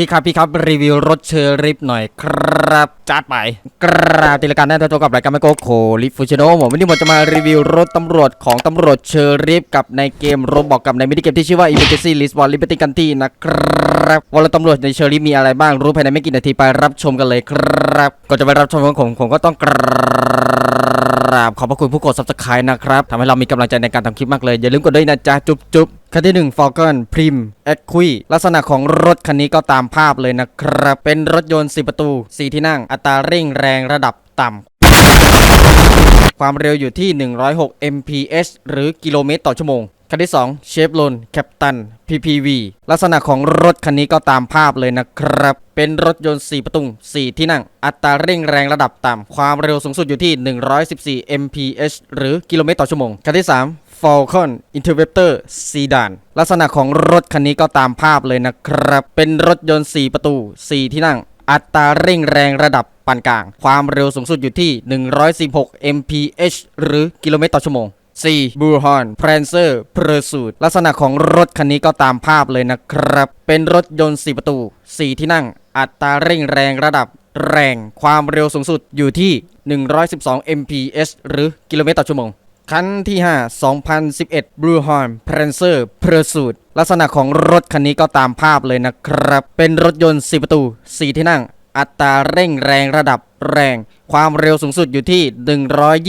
พี่ครับพี่ครับรีวิวรถเชอร์ริฟหน่อยครับจัดไปกราบติลการแน่นตัวกับรายการแมโกโคลิฟูชิโนผมวันนี้ผมจะมารีวิวรถตำรวจของตำรวจเชอร์ริฟกับในเกมโรบอกกับในมินิเกมที่ชื่อว่า Emergency List One Liberty County นะครับว่ารถตำรวจในเชอร์ริฟมีอะไรบ้างรู้ภายในไม่กี่นาทีไปรับชมกันเลยครับก่อนจะไปรับชมของผมผมก็ต้องกรา บขอบพระคุณผู้กด subscribe นะครับทำให้เรามีกำลังใจในการทำคลิปมากเลย อย่าลืมกดด้วยนะจ๊ะ จุ๊บจุ๊บคันที่ 1 Falcon Prim e q u i ลักษณะของรถคันนี้ก็ตามภาพเลยนะครับ เป็นรถยนต์ 4 ประตู 4 ที่นั่ง อัตราเร่งแรงระดับต่ำความเร็วอยู่ที่ 106 mph หรือกิโลเมตรต่อชั่วโมง คันที่2 Chevron Captain PPV ลักษณะของรถคันนี้ก็ตามภาพเลยนะครับ เป็นรถยนต์ 4 ประตู4 ที่นั่ง อัตราเร่งแรงระดับต่ำ ความเร็วสูงสุดอยู่ที่ 114 mph หรือกิโลเมตรต่อชั่วโมง คันที่ 3 Falcon Interceptor Sedan ลักษณะของรถคันนี้ก็ตามภาพเลยนะครับ เป็นรถยนต์ 4 ประตู 4 ที่นั่ง อัตราเร่งแรงระดับปานกลาง ความเร็วสูงสุดอยู่ที่ 116 mph หรือกิโลเมตรต่อชั่วโมง 4. b u l l h o r n Prancer Pursuit ลักษณะของรถคันนี้ก็ตามภาพเลยนะครับ เป็นรถยนต์ 4 ประตู 4 ที่นั่ง อัตราเร่งแรงระดับแรงความเร็วสูงสุดอยู่ที่ 112 mph หรือกิโลเมตรต่อชั่วโมง คันที่ 5 2011 Blue Horn Prancer Pursuit ลักษณะของรถคันนี้ก็ตามภาพเลยนะครับ เป็นรถยนต์ 4 ประตู 4 ที่นั่ง อัตราเร่งแรงระดับแรง ความเร็วสูงสุดอยู่ที่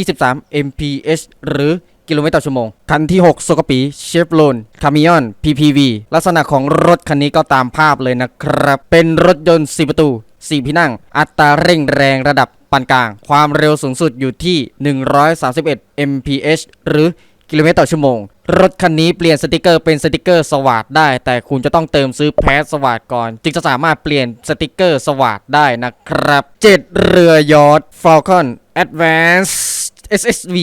123 mph หรือ กิโลเมตรต่อชั่วโมง คันที่ 6 โซกปีเชฟโลนคามิออน PPV ลักษณะของรถคันนี้ก็ตามภาพเลยนะครับ เป็นรถยนต์ 4 ประตู 4 ที่นั่ง อัตราเร่งแรงระดับปานกลาง ความเร็วสูงสุดอยู่ที่ 131 mph หรือกิโลเมตรต่อชั่วโมง รถคันนี้เปลี่ยนสติกเกอร์เป็นสติกเกอร์สวัสดได้ แต่คุณจะต้องเติมซื้อแพสสวัสดก่อน จึงจะสามารถเปลี่ยนสติกเกอร์สวัสดได้นะครับ 7 เรือยอท Falcon Advance SSV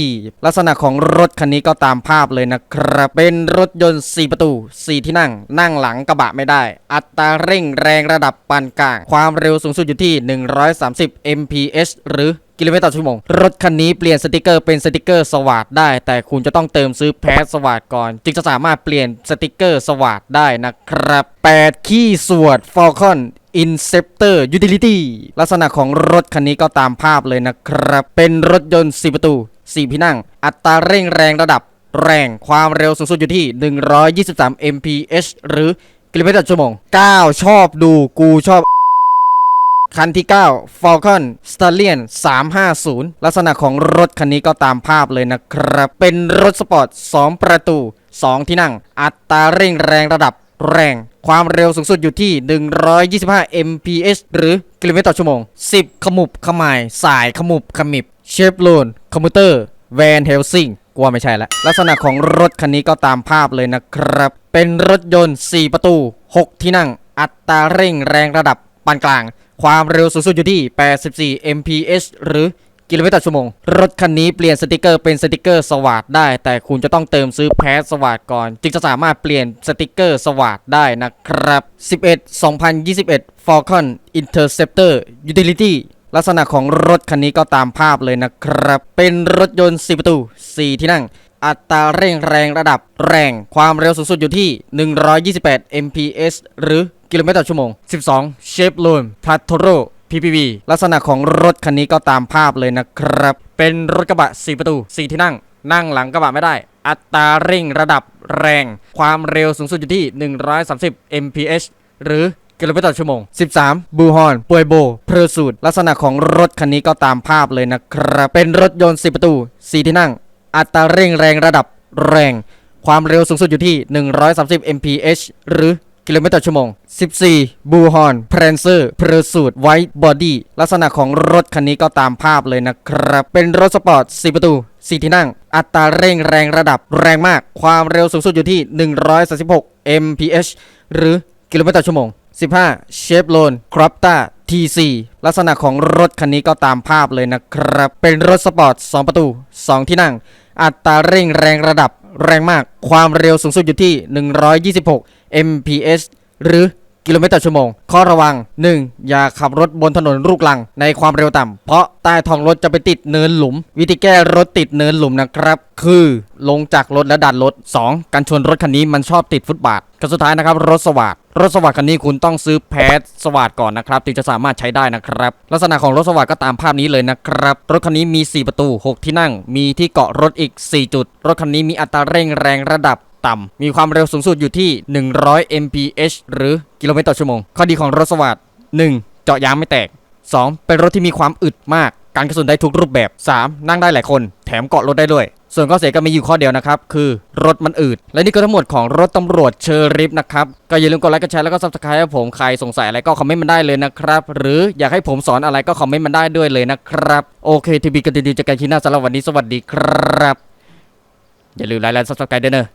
ลักษณะของรถคันนี้ก็ตามภาพเลยนะครับ เป็นรถยนต์ 4 ประตู 4 ที่นั่ง นั่งหลังกระบะไม่ได้ อัตราเร่งแรงระดับปานกลาง ความเร็วสูงสุดอยู่ที่ 130 mph หรือกิโลเมตรต่อชั่วโมง รถคันนี้เปลี่ยนสติกเกอร์เป็นสติกเกอร์สวัสดได้ แต่คุณจะต้องเติมซื้อแพสสวัสดก่อน จึงจะสามารถเปลี่ยนสติกเกอร์สวัสดได้นะครับ 8 ขี้สวด Falcon Inceptor Utility ลักษณะของรถคันนี้ก็ตามภาพเลยนะครับ เป็นรถยนต์ 4 ประตู4ที่นั่ง อัตราเร่งแรงระดับแรงความเร็วสูงสุดอยู่ที่ 123 mph หรือกิโลเมตรต่อชั่วโมง 9 ชอบดูกูชอบ คันที่ 9 Falcon Stallion 350 ลักษณะของรถคันนี้ก็ตามภาพเลยนะครับ เป็นรถสปอร์ต 2 ประตู 2 ที่นั่ง อัตราเร่งแรงระดับ แรง ความเร็วสูงสุดอยู่ที่ 125 mph หรือกิโลเมตรต่อชั่วโมง 10 ขมุบขมาย สายขมุบขมิบ เชฟโลนคอมพิวเตอร์แวนเฮลซิงกลัวไม่ใช่ละลักษณะของรถคันนี้ก็ตามภาพเลยนะครับ เป็นรถยนต์ 4 ประตู 6 ที่นั่ง อัตราเร่งแรงระดับปานกลาง ความเร็วสูงสุดอยู่ที่ 84 mph หรือ กิโลเมตรต่อชั่วโมง รถคันนี้เปลี่ยนสติกเกอร์เป็นสติกเกอร์สวัสดได้ แต่คุณจะต้องเติมซื้อแพสสวัสดก่อน จึงจะสามารถเปลี่ยนสติกเกอร์สวัสดได้นะครับ 11 2021 Falcon Interceptor Utility ลักษณะของรถคันนี้ก็ตามภาพเลยนะครับ เป็นรถยนต์ 4 ประตู 4 ที่นั่ง อัตราเร่งแรงระดับแรง ความเร็วสูงสุดอยู่ที่ 128 mph หรือกิโลเมตรต่อชั่วโมง 12 Chevron Platoro PPV ลักษณะของรถคันนี้ก็ตามภาพเลยนะครับ เป็นรถกระบะ 4 ประตู 4 ที่นั่ง นั่งหลังกระบะไม่ได้ อัตราเร่งระดับแรง ความเร็วสูงสุดอยู่ที่ 130 mph หรือกิโลเมตรต่อชั่วโมง 13 บูฮอน ปวยโบ เพอร์สูดลักษณะของรถคันนี้ก็ตามภาพเลยนะครับ เป็นรถยนต์4ประตู 4 ที่นั่ง อัตราเร่งแรงระดับแรง ความเร็วสูงสุดอยู่ที่ 130 mph หรือ กิโลเมตรต่อชั่วโมง 14 บูฮอนเพรนเซอร์เพรสูดไวท์บอดี้ลักษณะของรถคันนี้ก็ตามภาพเลยนะครับ เป็นรถสปอร์ต 4 ประตู 4 ที่นั่ง อัตราเร่งแรงระดับแรงมาก ความเร็วสูงสุดอยู่ที่ 136 mph หรือกิโลเมตรต่อชั่วโมง 15 เชฟโลนครอปตา TC ลักษณะของรถคันนี้ก็ตามภาพเลยนะครับ เป็นรถสปอร์ต 2 ประตู 2 ที่นั่ง อัตราเร่งแรงระดับ แรงมาก ความเร็วสูงสุดอยู่ที่ 126 mph หรือ กิโลเมตรต่อชั่วโมง ข้อระวัง 1. อย่าขับรถบนถนนลูกลังในความเร็วต่ำ เพราะใต้ท้องรถจะไปติดเนินหลุม วิธีแก้รถติดเนินหลุมนะครับ คือลงจากรถแล้วดันรถ 2. การชนรถคันนี้มันชอบติดฟุตบาทกันสุดท้ายนะครับรถสวัสดรถสวัสดคันนี้คุณต้องซื้อแพสสวัสดก่อนนะครับถึงจะสามารถใช้ได้นะครับ ลักษณะของรถสวัสดก็ตามภาพนี้เลยนะครับ รถคันนี้มี 4 ประตู 6 ที่นั่ง มีที่เกาะรถอีก 4 จุด รถคันนี้มีอัตราเร่งแรงระดับ ต่ำ มีความเร็วสูงสุดอยู่ที่ 100 mph หรือกิโลเมตรต่อชั่วโมง ข้อดีของรถสวัสด์ 1. เจาะยางไม่แตก 2. เป็นรถที่มีความอึดมาก การกระสุนได้ทุกรูปแบบ 3. นั่งได้หลายคน แถมเกาะรถได้ด้วย ส่วนข้อเสียก็มีอยู่ข้อเดียวนะครับ คือรถมันอืด และนี่ก็ทั้งหมดของรถตำรวจเชอริฟนะครับ ก็อย่าลืมกดไลค์ กดแชร์ แล้วก็ซับสไครต์ให้ผม ใครสงสัยอะไรก็คอมเมนต์มาได้เลยนะครับ หรืออยากให้ผมสอนอะไรก็คอมเมนต์มาได้ด้วยเลยนะครับ โอเคทีวีกันดีๆจอกันทีหน้าสำหรับวันนี้ สวัสดีครับ อย่าลืมไลค์และซับสไครต์ด้วยเนอะ